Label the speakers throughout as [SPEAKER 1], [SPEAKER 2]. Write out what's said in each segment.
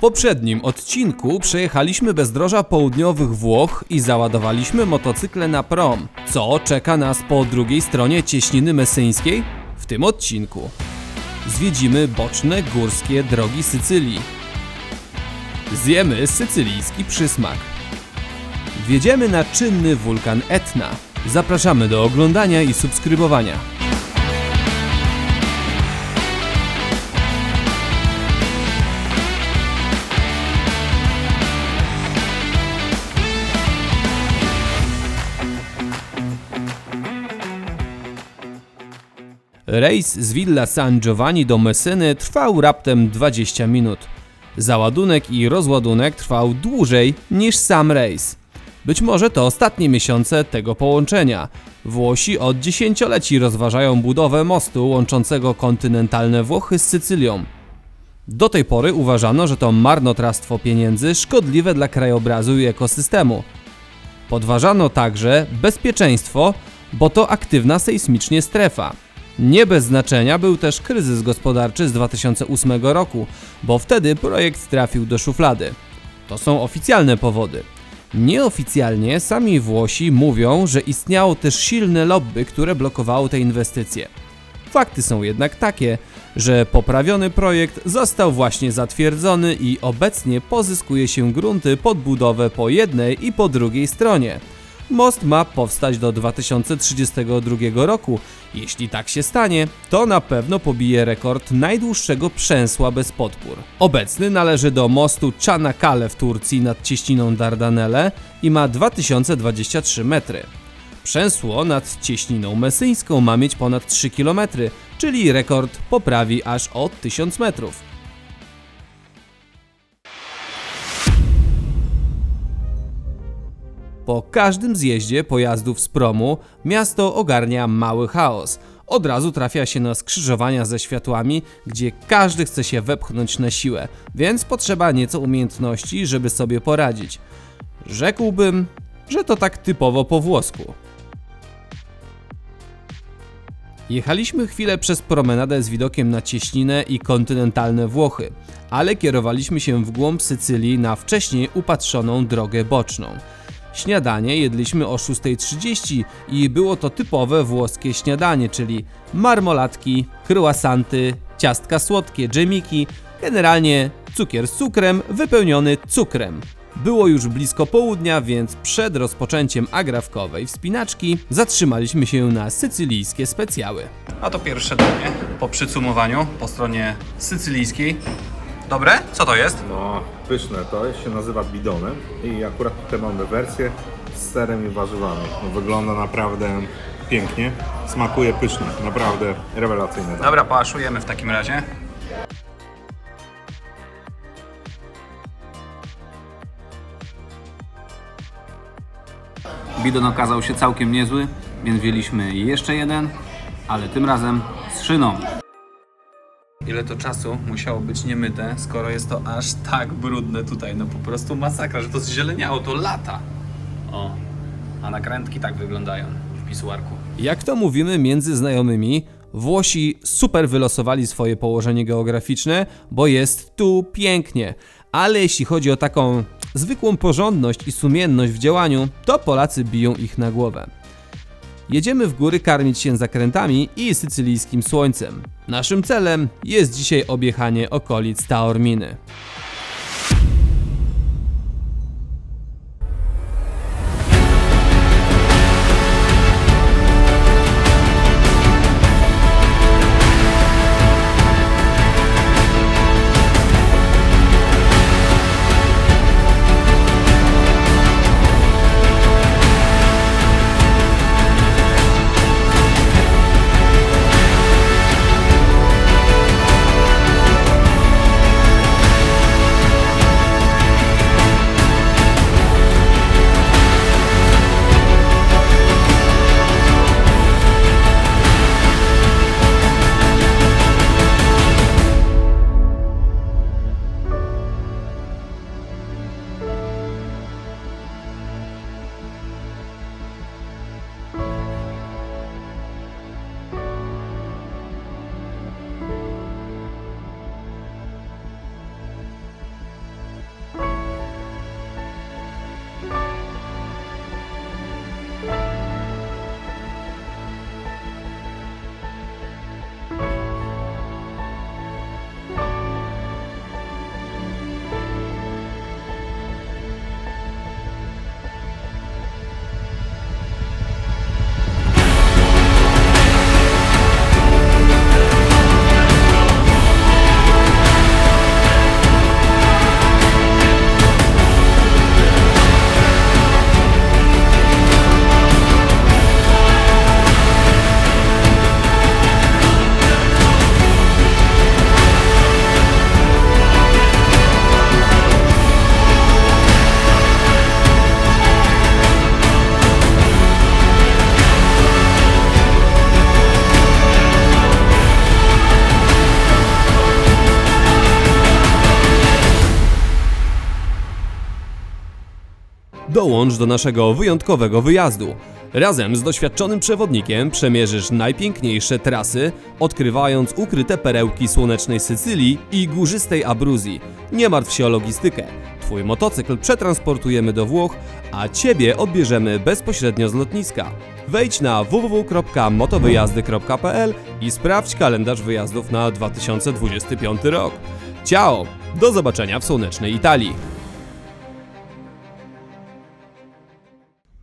[SPEAKER 1] poprzednim odcinku przejechaliśmy bezdroża południowych Włoch i załadowaliśmy motocykle na prom. Co czeka nas po drugiej stronie cieśniny mesyńskiej? W tym odcinku zwiedzimy boczne górskie drogi Sycylii. Zjemy sycylijski przysmak. Wjedziemy na czynny wulkan Etna. Zapraszamy do oglądania i subskrybowania. Rejs z Villa San Giovanni do Messyny trwał raptem 20 minut. Załadunek i rozładunek trwał dłużej niż sam rejs. Być może to ostatnie miesiące tego połączenia. Włosi od dziesięcioleci rozważają budowę mostu łączącego kontynentalne Włochy z Sycylią. Do tej pory uważano, że to marnotrawstwo pieniędzy szkodliwe dla krajobrazu i ekosystemu. Podważano także bezpieczeństwo, bo to aktywna sejsmicznie strefa. Nie bez znaczenia był też kryzys gospodarczy z 2008 roku, bo wtedy projekt trafił do szuflady. To są oficjalne powody. Nieoficjalnie sami Włosi mówią, że istniało też silne lobby, które blokowało te inwestycje. Fakty są jednak takie, że poprawiony projekt został właśnie zatwierdzony i obecnie pozyskuje się grunty pod budowę po jednej i po drugiej stronie. Most ma powstać do 2032 roku. Jeśli tak się stanie, to na pewno pobije rekord najdłuższego przęsła bez podpór. Obecny należy do mostu Czanakale w Turcji nad cieśniną Dardanelle i ma 2023 metry. Przęsło nad cieśniną mesyńską ma mieć ponad 3 km, czyli rekord poprawi aż o 1000 metrów. Po każdym zjeździe pojazdów z promu miasto ogarnia mały chaos. Od razu trafia się na skrzyżowania ze światłami, gdzie każdy chce się wepchnąć na siłę, więc potrzeba nieco umiejętności, żeby sobie poradzić. Rzekłbym, że to tak typowo po włosku. Jechaliśmy chwilę przez promenadę z widokiem na cieśninę i kontynentalne Włochy, ale kierowaliśmy się w głąb Sycylii na wcześniej upatrzoną drogę boczną. Śniadanie jedliśmy o 6.30 i było to typowe włoskie śniadanie, czyli marmolatki, croissanty, ciastka słodkie, dżemiki, generalnie cukier z cukrem wypełniony cukrem. Było już blisko południa, więc przed rozpoczęciem agrafkowej wspinaczki zatrzymaliśmy się na sycylijskie specjały.
[SPEAKER 2] A to pierwsze danie po przycumowaniu po stronie sycylijskiej. Dobre? Co to jest?
[SPEAKER 3] No, pyszne to się nazywa bidonem i akurat tutaj mamy wersję z serem i warzywami. No, wygląda naprawdę pięknie, smakuje pysznie, naprawdę rewelacyjne.
[SPEAKER 2] Dobra, poaszujemy w takim razie. Bidon okazał się całkiem niezły, więc wzięliśmy jeszcze jeden, ale tym razem z szyną. Ile to czasu musiało być niemyte, skoro jest to aż tak brudne tutaj, no po prostu masakra, że to zzieleniało, to lata. O, a nakrętki tak wyglądają w pisuarku.
[SPEAKER 1] Jak to mówimy między znajomymi, Włosi super wylosowali swoje położenie geograficzne, bo jest tu pięknie. Ale jeśli chodzi o taką zwykłą porządność i sumienność w działaniu, to Polacy biją ich na głowę. Jedziemy w góry karmić się zakrętami i sycylijskim słońcem. Naszym celem jest dzisiaj objechanie okolic Taorminy. Dołącz do naszego wyjątkowego wyjazdu. Razem z doświadczonym przewodnikiem przemierzysz najpiękniejsze trasy, odkrywając ukryte perełki słonecznej Sycylii i górzystej Abruzji. Nie martw się o logistykę. Twój motocykl przetransportujemy do Włoch, a Ciebie odbierzemy bezpośrednio z lotniska. Wejdź na www.motowyjazdy.pl i sprawdź kalendarz wyjazdów na 2025 rok. Ciao! Do zobaczenia w słonecznej Italii.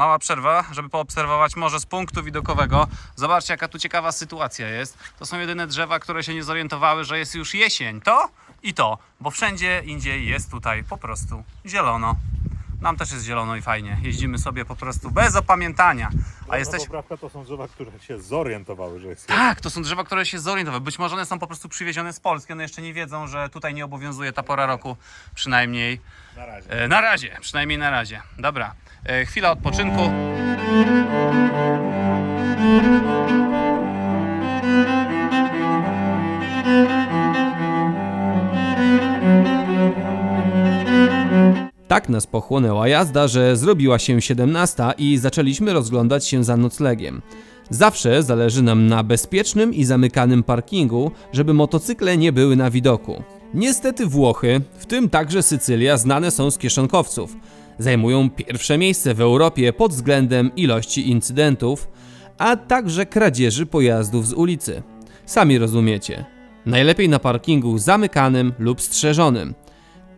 [SPEAKER 2] Mała przerwa, żeby poobserwować morze z punktu widokowego. Zobaczcie, jaka tu ciekawa sytuacja jest. To są jedyne drzewa, które się nie zorientowały, że jest już jesień. To i to, bo wszędzie indziej jest tutaj po prostu zielono. Nam też jest zielono i fajnie. Jeździmy sobie po prostu bez opamiętania. A jesteś...
[SPEAKER 3] poprawka to są drzewa, które się zorientowały, że jest
[SPEAKER 2] Tak, to są drzewa, które się zorientowały. Być może one są po prostu przywiezione z Polski. One jeszcze nie wiedzą, że tutaj nie obowiązuje ta pora roku. Przynajmniej
[SPEAKER 3] na razie.
[SPEAKER 2] E, Na razie, przynajmniej na razie. Dobra, e, chwila odpoczynku.
[SPEAKER 1] Tak nas pochłonęła jazda, że zrobiła się 17 i zaczęliśmy rozglądać się za noclegiem. Zawsze zależy nam na bezpiecznym i zamykanym parkingu, żeby motocykle nie były na widoku. Niestety Włochy, w tym także Sycylia, znane są z kieszonkowców. Zajmują pierwsze miejsce w Europie pod względem ilości incydentów, a także kradzieży pojazdów z ulicy. Sami rozumiecie. Najlepiej na parkingu zamykanym lub strzeżonym.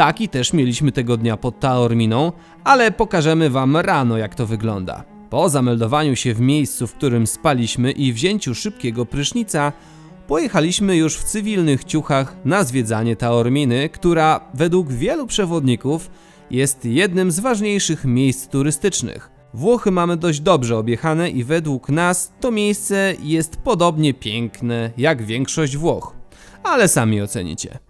[SPEAKER 1] Taki też mieliśmy tego dnia pod Taorminą, ale pokażemy Wam rano jak to wygląda. Po zameldowaniu się w miejscu, w którym spaliśmy i wzięciu szybkiego prysznica, pojechaliśmy już w cywilnych ciuchach na zwiedzanie Taorminy, która według wielu przewodników jest jednym z ważniejszych miejsc turystycznych. Włochy mamy dość dobrze objechane i według nas to miejsce jest podobnie piękne jak większość Włoch. Ale sami ocenicie.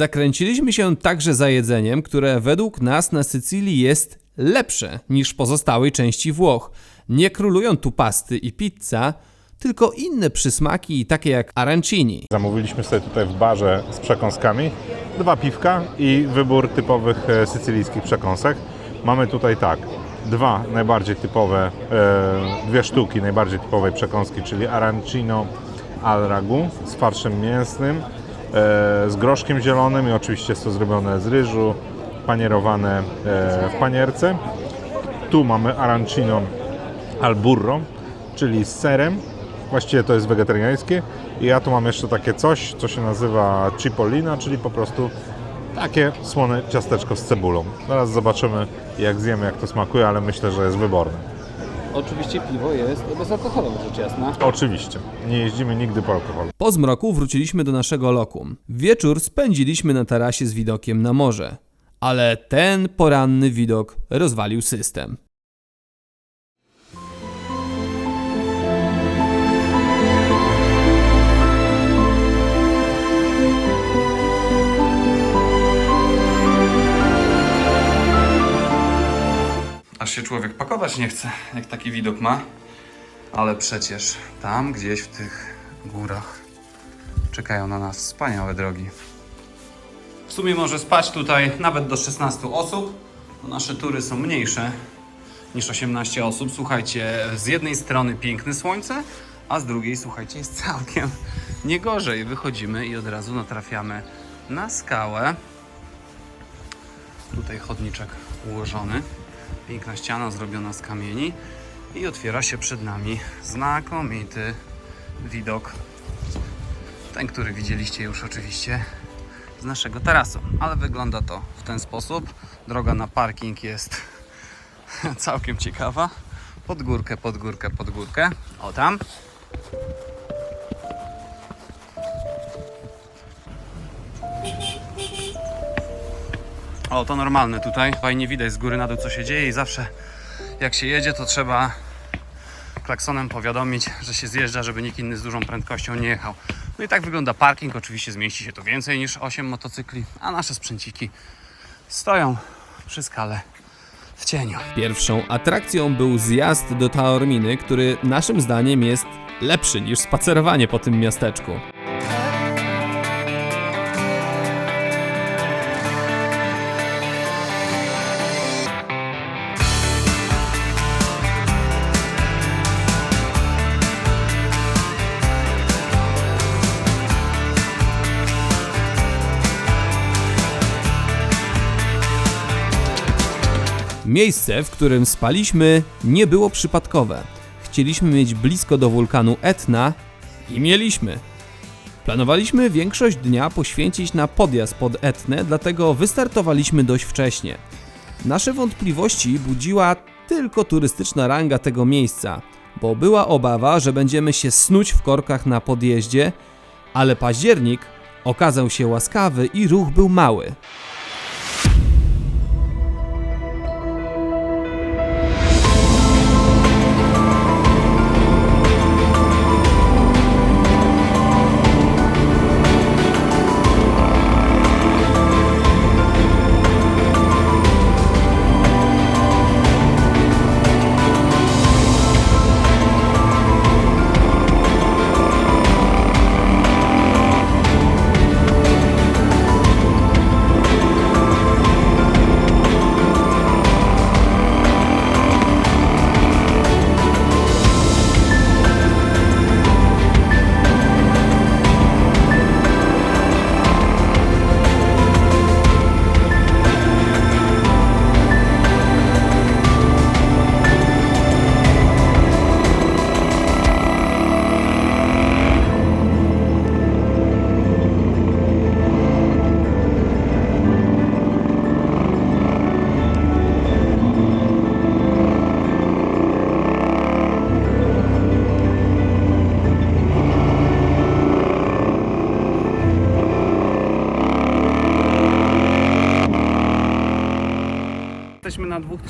[SPEAKER 1] Zakręciliśmy się także za jedzeniem, które według nas na Sycylii jest lepsze niż pozostałej części Włoch. Nie królują tu pasty i pizza, tylko inne przysmaki, takie jak arancini.
[SPEAKER 3] Zamówiliśmy sobie tutaj w barze z przekąskami dwa piwka i wybór typowych e, sycylijskich przekąsek. Mamy tutaj tak, dwa najbardziej typowe, e, dwie sztuki najbardziej typowej przekąski, czyli arancino al ragu z farszem mięsnym, z groszkiem zielonym i oczywiście jest to zrobione z ryżu, panierowane e, w panierce. Tu mamy arancino al burro, czyli z serem. Właściwie to jest wegetariańskie. I ja tu mam jeszcze takie coś, co się nazywa cipollina, czyli po prostu takie słone ciasteczko z cebulą. Zaraz zobaczymy, jak zjemy, jak to smakuje, ale myślę, że jest wyborne.
[SPEAKER 4] Oczywiście piwo jest bezalkoholowe, rzecz jasna.
[SPEAKER 3] Oczywiście, nie jeździmy nigdy po alkoholu.
[SPEAKER 1] Po zmroku wróciliśmy do naszego lokum. Wieczór spędziliśmy na tarasie z widokiem na morze. Ale ten poranny widok rozwalił system.
[SPEAKER 2] Aż się człowiek pakować nie chce, jak taki widok ma. Ale przecież tam gdzieś w tych górach czekają na nas wspaniałe drogi. W sumie może spać tutaj nawet do 16 osób. bo Nasze tury są mniejsze niż 18 osób. Słuchajcie, z jednej strony piękne słońce, a z drugiej, słuchajcie, jest całkiem nie gorzej. Wychodzimy i od razu natrafiamy na skałę. Tutaj chodniczek ułożony. Piękna ściana zrobiona z kamieni i otwiera się przed nami znakomity widok Ten, który widzieliście już oczywiście z naszego tarasu. Ale wygląda to w ten sposób. Droga na parking jest całkiem ciekawa. Pod górkę, pod górkę, pod górkę. O tam. O, to normalne tutaj. Fajnie widać z góry na dół co się dzieje i zawsze jak się jedzie to trzeba klaksonem powiadomić, że się zjeżdża, żeby nikt inny z dużą prędkością nie jechał. No i tak wygląda parking. Oczywiście zmieści się tu więcej niż 8 motocykli, a nasze sprzęciki stoją przy skale w cieniu.
[SPEAKER 1] Pierwszą atrakcją był zjazd do Taorminy, który naszym zdaniem jest lepszy niż spacerowanie po tym miasteczku. Miejsce, w którym spaliśmy, nie było przypadkowe. Chcieliśmy mieć blisko do wulkanu Etna i mieliśmy. Planowaliśmy większość dnia poświęcić na podjazd pod Etnę, dlatego wystartowaliśmy dość wcześnie. Nasze wątpliwości budziła tylko turystyczna ranga tego miejsca, bo była obawa, że będziemy się snuć w korkach na podjeździe, ale październik okazał się łaskawy i ruch był mały.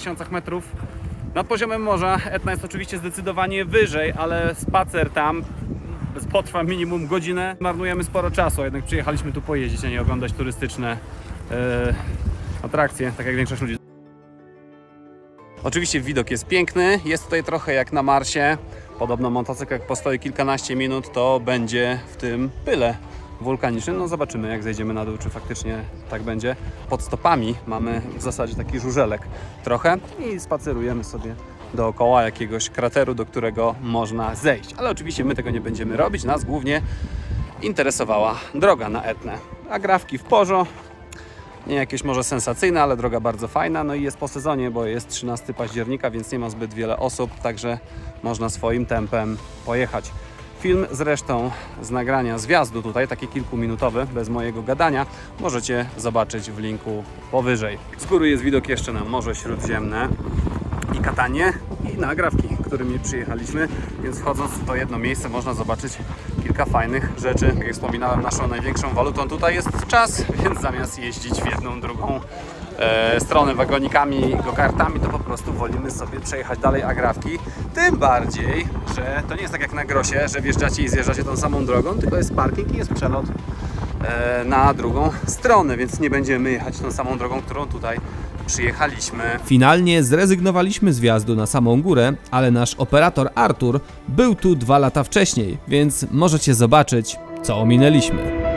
[SPEAKER 2] 2000 metrów nad poziomem morza. Etna jest oczywiście zdecydowanie wyżej, ale spacer tam potrwa minimum godzinę. Marnujemy sporo czasu, a jednak przyjechaliśmy tu pojeździć, a nie oglądać turystyczne e, atrakcje, tak jak większość ludzi. Oczywiście widok jest piękny, jest tutaj trochę jak na Marsie. Podobno motocykl jak postoi kilkanaście minut, to będzie w tym pyle wulkanicznym. No zobaczymy jak zejdziemy na dół, czy faktycznie tak będzie. Pod stopami mamy w zasadzie taki żużelek trochę i spacerujemy sobie dookoła jakiegoś krateru, do którego można zejść. Ale oczywiście my tego nie będziemy robić, nas głównie interesowała droga na Etnę. A grawki w porzo, nie jakieś może sensacyjne, ale droga bardzo fajna. No i jest po sezonie, bo jest 13 października, więc nie ma zbyt wiele osób, także można swoim tempem pojechać. Film zresztą z nagrania zwiazdu tutaj, taki kilkuminutowy, bez mojego gadania, możecie zobaczyć w linku powyżej. Z góry jest widok jeszcze na Morze Śródziemne i Katanie i nagrawki, którymi przyjechaliśmy, więc wchodząc w to jedno miejsce można zobaczyć kilka fajnych rzeczy. Jak wspominałem, naszą największą walutą tutaj jest czas, więc zamiast jeździć w jedną, drugą e, stronę wagonikami i go-kartami, to po prostu wolimy sobie przejechać dalej agrawki. Tym bardziej, że to nie jest tak jak na Grosie, że wjeżdżacie i zjeżdżacie tą samą drogą, tylko jest parking i jest przelot e, na drugą stronę, więc nie będziemy jechać tą samą drogą, którą tutaj przyjechaliśmy.
[SPEAKER 1] Finalnie zrezygnowaliśmy z wjazdu na samą górę, ale nasz operator Artur był tu dwa lata wcześniej, więc możecie zobaczyć, co ominęliśmy.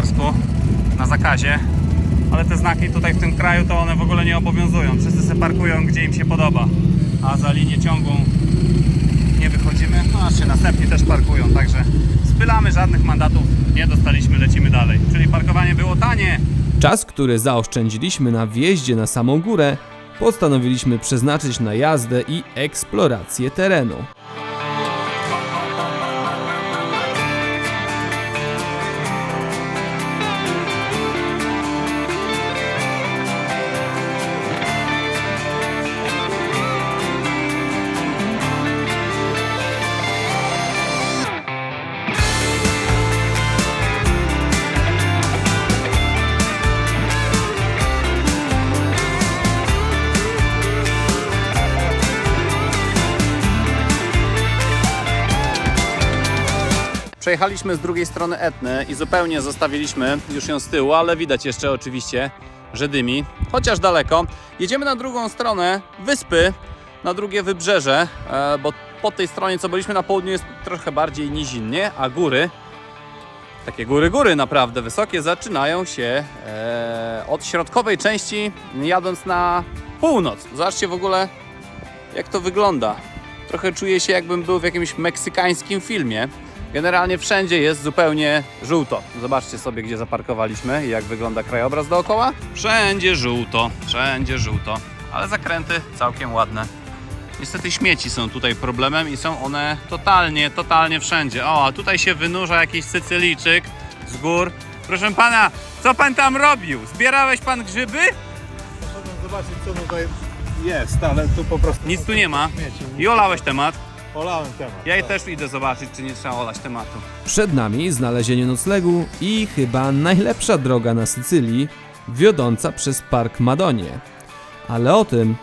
[SPEAKER 2] Barsku na zakazie, ale te znaki tutaj w tym kraju to one w ogóle nie obowiązują. Wszyscy se parkują gdzie im się podoba, a za linię ciągłą nie wychodzimy. No aż się następni też parkują, także spylamy żadnych mandatów, nie dostaliśmy, lecimy dalej. Czyli parkowanie było tanie.
[SPEAKER 1] Czas, który zaoszczędziliśmy na wjeździe na samą górę, postanowiliśmy przeznaczyć na jazdę i eksplorację terenu.
[SPEAKER 2] Przejechaliśmy z drugiej strony Etny i zupełnie zostawiliśmy już ją z tyłu, ale widać jeszcze oczywiście, że dymi, chociaż daleko. Jedziemy na drugą stronę wyspy, na drugie wybrzeże, e, bo po tej stronie, co byliśmy na południu, jest trochę bardziej nizinnie, a góry, takie góry, góry naprawdę wysokie, zaczynają się e, od środkowej części, jadąc na północ. Zobaczcie w ogóle, jak to wygląda. Trochę czuję się, jakbym był w jakimś meksykańskim filmie. Generalnie wszędzie jest zupełnie żółto. Zobaczcie sobie, gdzie zaparkowaliśmy i jak wygląda krajobraz dookoła. Wszędzie żółto, wszędzie żółto, ale zakręty całkiem ładne. Niestety śmieci są tutaj problemem i są one totalnie, totalnie wszędzie. O, a tutaj się wynurza jakiś Sycylijczyk z gór. Proszę pana, co pan tam robił? Zbierałeś pan grzyby?
[SPEAKER 3] Zobaczyć co tutaj jest, ale tu po prostu
[SPEAKER 2] Nic tu nie ma. I olałeś temat.
[SPEAKER 3] Olałem temat.
[SPEAKER 2] Ja i też idę zobaczyć, czy nie trzeba olać tematu.
[SPEAKER 1] Przed nami znalezienie noclegu i chyba najlepsza droga na Sycylii, wiodąca przez Park Madonie. Ale o tym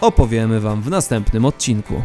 [SPEAKER 1] opowiemy Wam w następnym odcinku.